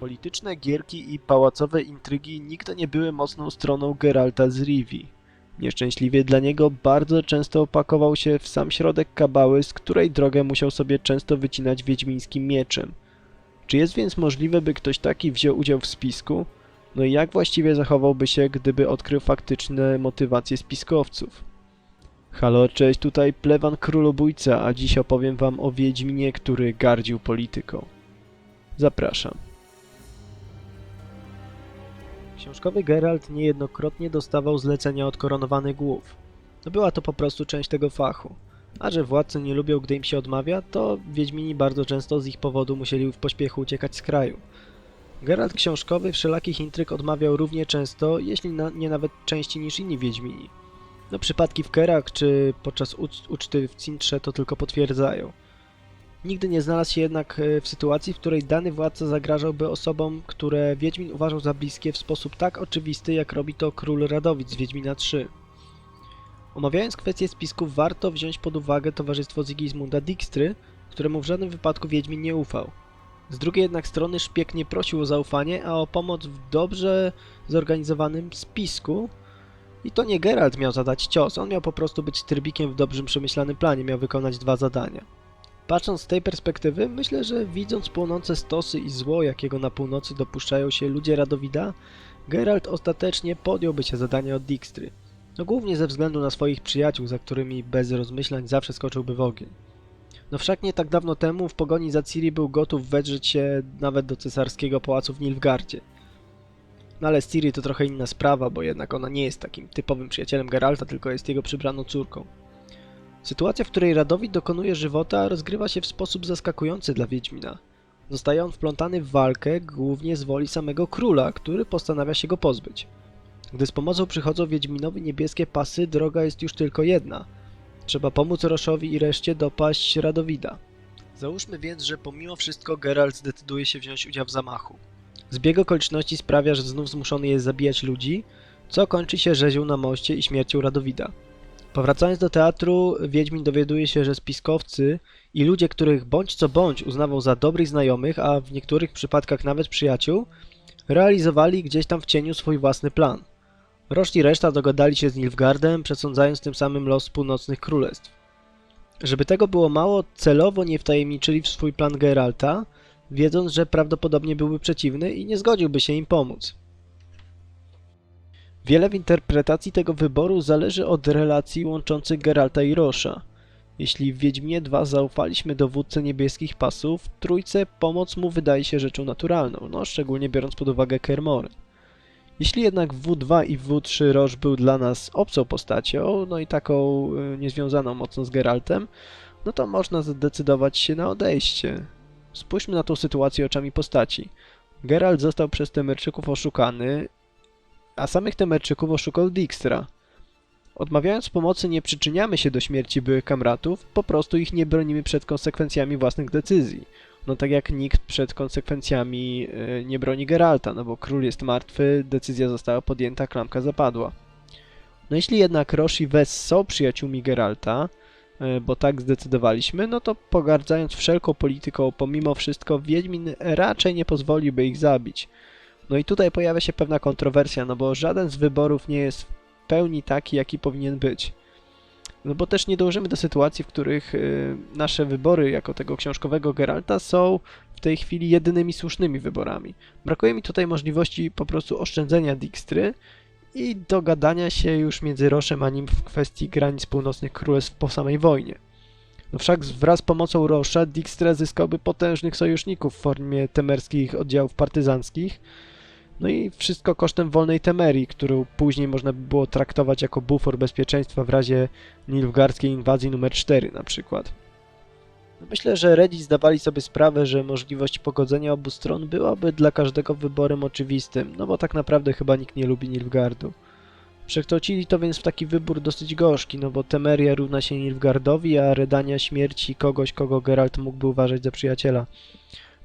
Polityczne gierki i pałacowe intrygi nigdy nie były mocną stroną Geralta z Rivii. Nieszczęśliwie dla niego bardzo często opakował się w sam środek kabały, z której drogę musiał sobie często wycinać wiedźmińskim mieczem. Czy jest więc możliwe, by ktoś taki wziął udział w spisku? No i jak właściwie zachowałby się, gdyby odkrył faktyczne motywacje spiskowców? Halo, cześć, tutaj Plewan Królobójca, a dziś opowiem wam o Wiedźminie, który gardził polityką. Zapraszam. Książkowy Geralt niejednokrotnie dostawał zlecenia od koronowanych głów. No była to po prostu część tego fachu. A że władcy nie lubią, gdy im się odmawia, to Wiedźmini bardzo często z ich powodu musieli w pośpiechu uciekać z kraju. Geralt książkowy wszelakich intryg odmawiał równie często, jeśli na, nie nawet częściej niż inni Wiedźmini. No przypadki w Kerak czy podczas uc- uczty w Cintrze to tylko potwierdzają. Nigdy nie znalazł się jednak e, w sytuacji, w której dany władca zagrażałby osobom, które Wiedźmin uważał za bliskie w sposób tak oczywisty, jak robi to król Radowid z Wiedźmina 3. Omawiając kwestię spisków, warto wziąć pod uwagę towarzystwo Sigismunda Dijkstry, któremu w żadnym wypadku Wiedźmin nie ufał. Z drugiej jednak strony szpieg nie prosił o zaufanie, a o pomoc w dobrze zorganizowanym spisku. I to nie Geralt miał zadać cios, on miał po prostu być trybikiem w dobrym przemyślanym planie, miał wykonać dwa zadania. Patrząc z tej perspektywy, myślę, że widząc płonące stosy i zło, jakiego na północy dopuszczają się ludzie Radowida, Geralt ostatecznie podjąłby się zadania od Dijkstry. No głównie ze względu na swoich przyjaciół, za którymi bez rozmyślań zawsze skoczyłby w ogień. No wszak nie tak dawno temu w pogoni za Ciri był gotów wedrzeć się nawet do cesarskiego pałacu w Nilfgaardzie. No ale z Ciri to trochę inna sprawa, bo jednak ona nie jest takim typowym przyjacielem Geralta, tylko jest jego przybraną córką. Sytuacja, w której Radowid dokonuje żywota, rozgrywa się w sposób zaskakujący dla Wiedźmina. Zostaje on wplątany w walkę głównie z woli samego króla, który postanawia się go pozbyć. Gdy z pomocą przychodzą Wiedźminowi niebieskie pasy, droga jest już tylko jedna. Trzeba pomóc Roszowi i reszcie dopaść Radowida. Załóżmy więc, że pomimo wszystko Geralt zdecyduje się wziąć udział w zamachu. Zbieg okoliczności sprawia, że znów zmuszony jest zabijać ludzi, co kończy się rzezią na moście i śmiercią Radowida. Powracając do teatru, Wiedźmin dowiaduje się, że spiskowcy i ludzie, których bądź co bądź uznawał za dobrych znajomych, a w niektórych przypadkach nawet przyjaciół, realizowali gdzieś tam w cieniu swój własny plan. Rosz i reszta dogadali się z Nilfgaardem, przesądzając tym samym los północnych królestw. Żeby tego było mało, celowo nie wtajemniczyli w swój plan Geralta, wiedząc, że prawdopodobnie byłby przeciwny i nie zgodziłby się im pomóc. Wiele w interpretacji tego wyboru zależy od relacji łączących Geralta i Rosza. Jeśli w Wiedźminie 2 zaufaliśmy dowódcy niebieskich pasów, trójce pomoc mu wydaje się rzeczą naturalną, no szczególnie biorąc pod uwagę Kermory. Jeśli jednak w W2 i w W3 Roż był dla nas obcą postacią, no i taką y, niezwiązaną mocno z Geraltem, no to można zdecydować się na odejście. Spójrzmy na tą sytuację oczami postaci. Geralt został przez Temerczyków oszukany, a samych Temerczyków oszukał Dijkstra. Odmawiając pomocy nie przyczyniamy się do śmierci byłych kamratów, po prostu ich nie bronimy przed konsekwencjami własnych decyzji. No tak jak nikt przed konsekwencjami y, nie broni Geralta, no bo król jest martwy, decyzja została podjęta, klamka zapadła. No jeśli jednak Rosh i Wes są przyjaciółmi Geralta, y, bo tak zdecydowaliśmy, no to pogardzając wszelką polityką, pomimo wszystko Wiedźmin raczej nie pozwoliłby ich zabić. No i tutaj pojawia się pewna kontrowersja, no bo żaden z wyborów nie jest w pełni taki, jaki powinien być. No bo też nie dążymy do sytuacji, w których y, nasze wybory jako tego książkowego Geralta są w tej chwili jedynymi słusznymi wyborami. Brakuje mi tutaj możliwości po prostu oszczędzenia Dijkstry i dogadania się już między Roszem a nim w kwestii granic północnych królestw po samej wojnie. No wszak wraz z pomocą Rosza Dijkstra zyskałby potężnych sojuszników w formie temerskich oddziałów partyzanckich, no i wszystko kosztem wolnej Temerii, którą później można by było traktować jako bufor bezpieczeństwa w razie nilfgaardzkiej inwazji numer 4 na przykład. No Myślę, że Redzi zdawali sobie sprawę, że możliwość pogodzenia obu stron byłaby dla każdego wyborem oczywistym, no bo tak naprawdę chyba nikt nie lubi Nilfgaardu. Przekształcili to więc w taki wybór dosyć gorzki, no bo Temeria równa się Nilfgaardowi, a Redania śmierci kogoś, kogo Geralt mógłby uważać za przyjaciela.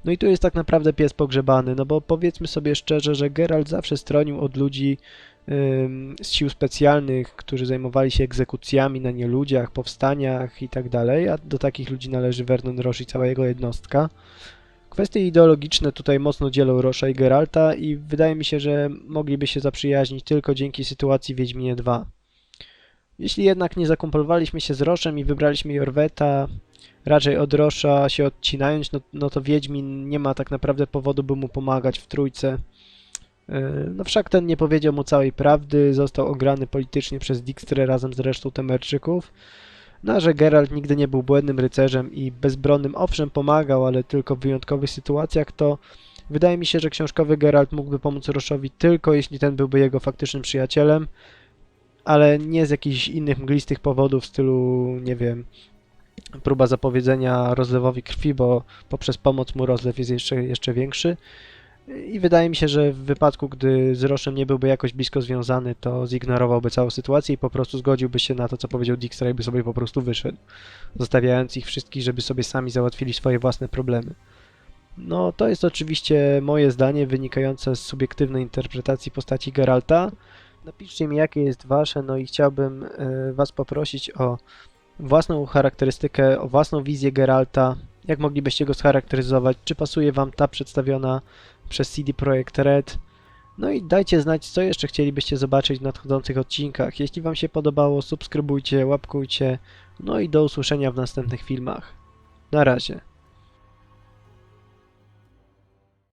No i tu jest tak naprawdę pies pogrzebany, no bo powiedzmy sobie szczerze, że Geralt zawsze stronił od ludzi z sił specjalnych, którzy zajmowali się egzekucjami na nieludziach, powstaniach i tak dalej, a do takich ludzi należy Vernon Roche i cała jego jednostka. Kwestie ideologiczne tutaj mocno dzielą Rosza i Geralta i wydaje mi się, że mogliby się zaprzyjaźnić tylko dzięki sytuacji Wiedźminie 2. Jeśli jednak nie zakumplowaliśmy się z Roszem i wybraliśmy Jorweta, raczej od Rosza się odcinając, no, no to Wiedźmin nie ma tak naprawdę powodu, by mu pomagać w trójce. Yy, No wszak ten nie powiedział mu całej prawdy, został ograny politycznie przez Dijkstrę razem z resztą Temerczyków. No a że Geralt nigdy nie był błędnym rycerzem i bezbronnym owszem pomagał, ale tylko w wyjątkowych sytuacjach, to wydaje mi się, że książkowy Geralt mógłby pomóc Roszowi tylko jeśli ten byłby jego faktycznym przyjacielem, ale nie z jakichś innych mglistych powodów w stylu, nie wiem, próba zapowiedzenia rozlewowi krwi, bo poprzez pomoc mu rozlew jest jeszcze, jeszcze większy. I wydaje mi się, że w wypadku, gdy z Roszem nie byłby jakoś blisko związany, to zignorowałby całą sytuację i po prostu zgodziłby się na to, co powiedział Dijkstra i by sobie po prostu wyszedł, zostawiając ich wszystkich, żeby sobie sami załatwili swoje własne problemy. No, to jest oczywiście moje zdanie wynikające z subiektywnej interpretacji postaci Geralta. Napiszcie mi, jakie jest wasze, no i chciałbym e, was poprosić o własną charakterystykę, o własną wizję Geralta. Jak moglibyście go scharakteryzować? Czy pasuje wam ta przedstawiona przez CD Projekt Red? No i dajcie znać, co jeszcze chcielibyście zobaczyć w nadchodzących odcinkach. Jeśli wam się podobało, subskrybujcie, łapkujcie. No i do usłyszenia w następnych filmach. Na razie.